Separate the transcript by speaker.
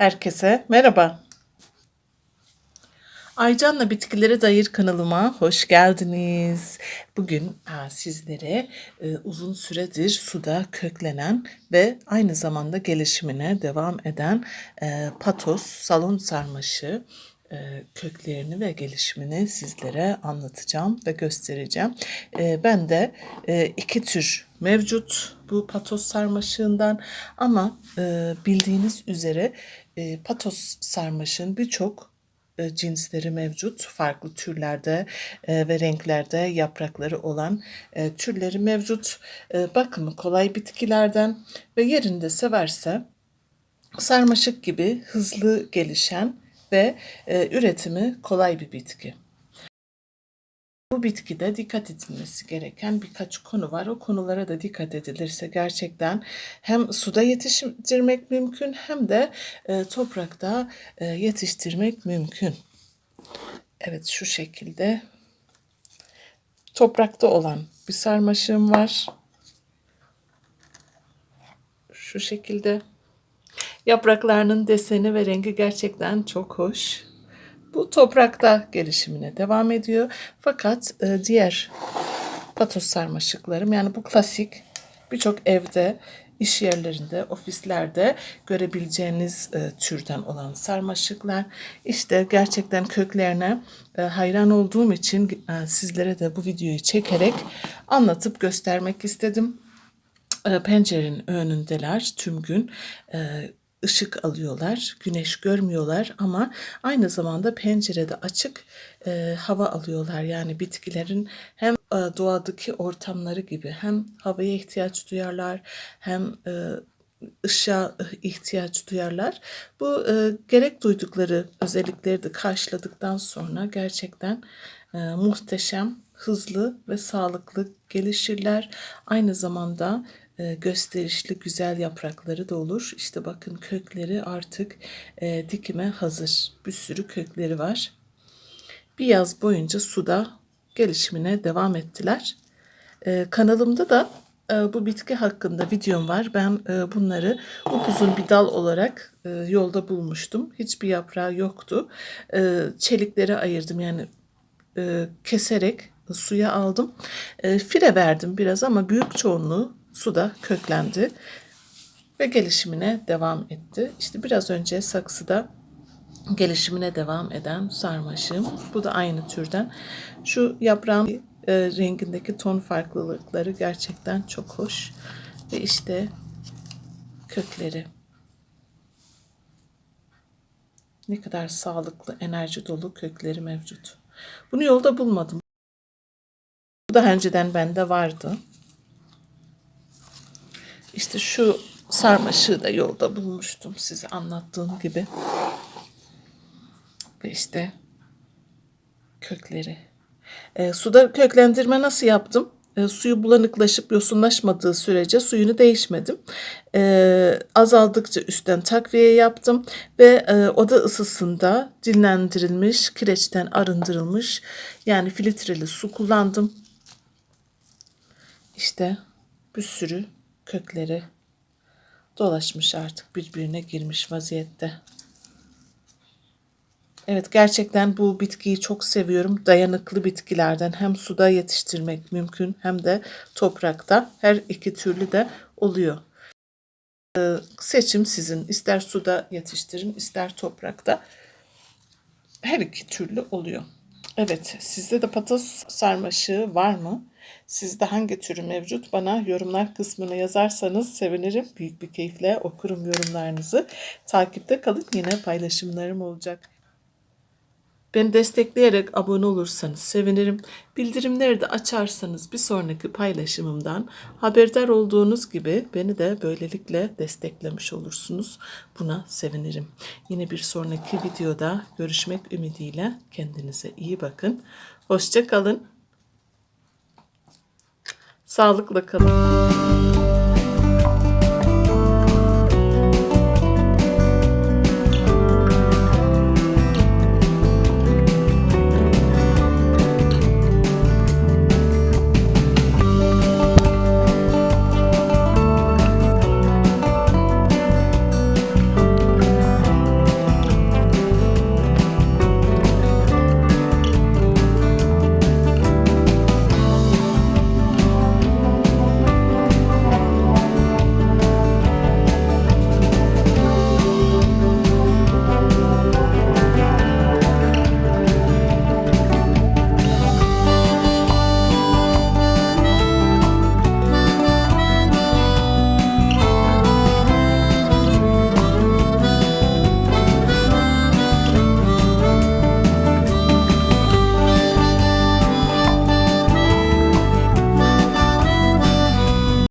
Speaker 1: Herkese merhaba. Aycan'la Bitkilere Dair kanalıma hoş geldiniz. Bugün sizlere e, uzun süredir suda köklenen ve aynı zamanda gelişimine devam eden e, patos, salon sarmaşı e, köklerini ve gelişimini sizlere anlatacağım ve göstereceğim. Ben de iki tür mevcut bu patos sarmaşığından ama e, bildiğiniz üzere e, patos sarmaşığın birçok e, cinsleri mevcut. Farklı türlerde e, ve renklerde yaprakları olan e, türleri mevcut. E, bakımı kolay bitkilerden ve yerinde severse sarmaşık gibi hızlı gelişen ve e, üretimi kolay bir bitki. Bu bitkide dikkat edilmesi gereken birkaç konu var. O konulara da dikkat edilirse gerçekten hem suda yetiştirmek mümkün hem de e, toprakta e, yetiştirmek mümkün. Evet şu şekilde toprakta olan bir sarmaşığım var. Şu şekilde. Yapraklarının deseni ve rengi gerçekten çok hoş. Bu toprakta gelişimine devam ediyor. Fakat e, diğer patos sarmaşıklarım yani bu klasik birçok evde, iş yerlerinde, ofislerde görebileceğiniz e, türden olan sarmaşıklar. İşte gerçekten köklerine e, hayran olduğum için e, sizlere de bu videoyu çekerek anlatıp göstermek istedim. E, pencerenin önündeler tüm gün. E, ışık alıyorlar, güneş görmüyorlar ama aynı zamanda pencerede açık e, hava alıyorlar. Yani bitkilerin hem e, doğadaki ortamları gibi hem havaya ihtiyaç duyarlar hem e, ışığa ihtiyaç duyarlar. Bu e, gerek duydukları özellikleri de karşıladıktan sonra gerçekten e, muhteşem, hızlı ve sağlıklı gelişirler. Aynı zamanda gösterişli güzel yaprakları da olur. İşte bakın kökleri artık e, dikime hazır. Bir sürü kökleri var. Bir yaz boyunca suda gelişimine devam ettiler. E, kanalımda da e, bu bitki hakkında videom var. Ben e, bunları upuzun bir dal olarak e, yolda bulmuştum. Hiçbir yaprağı yoktu. E, çelikleri ayırdım yani e, keserek suya aldım. E, fire verdim biraz ama büyük çoğunluğu suda köklendi ve gelişimine devam etti. İşte biraz önce saksıda gelişimine devam eden sarmaşığım. Bu da aynı türden. Şu yaprağın e, rengindeki ton farklılıkları gerçekten çok hoş. Ve işte kökleri. Ne kadar sağlıklı, enerji dolu kökleri mevcut. Bunu yolda bulmadım. Bu daha önceden bende vardı. İşte şu sarmaşığı da yolda bulmuştum size anlattığım gibi. Ve işte kökleri. E, suda köklendirme nasıl yaptım? E, suyu bulanıklaşıp yosunlaşmadığı sürece suyunu değişmedim. E, azaldıkça üstten takviye yaptım ve e, oda ısısında dinlendirilmiş, kireçten arındırılmış yani filtreli su kullandım. İşte bir sürü kökleri dolaşmış artık birbirine girmiş vaziyette. Evet gerçekten bu bitkiyi çok seviyorum. Dayanıklı bitkilerden hem suda yetiştirmek mümkün hem de toprakta. Her iki türlü de oluyor. Ee, seçim sizin. İster suda yetiştirin ister toprakta. Her iki türlü oluyor. Evet sizde de patos sarmaşığı var mı? Sizde hangi türü mevcut? Bana yorumlar kısmına yazarsanız sevinirim. Büyük bir keyifle okurum yorumlarınızı. Takipte kalın. Yine paylaşımlarım olacak. Beni destekleyerek abone olursanız sevinirim. Bildirimleri de açarsanız bir sonraki paylaşımımdan haberdar olduğunuz gibi beni de böylelikle desteklemiş olursunuz. Buna sevinirim. Yine bir sonraki videoda görüşmek ümidiyle kendinize iyi bakın. Hoşça kalın. Sağlıkla kalın.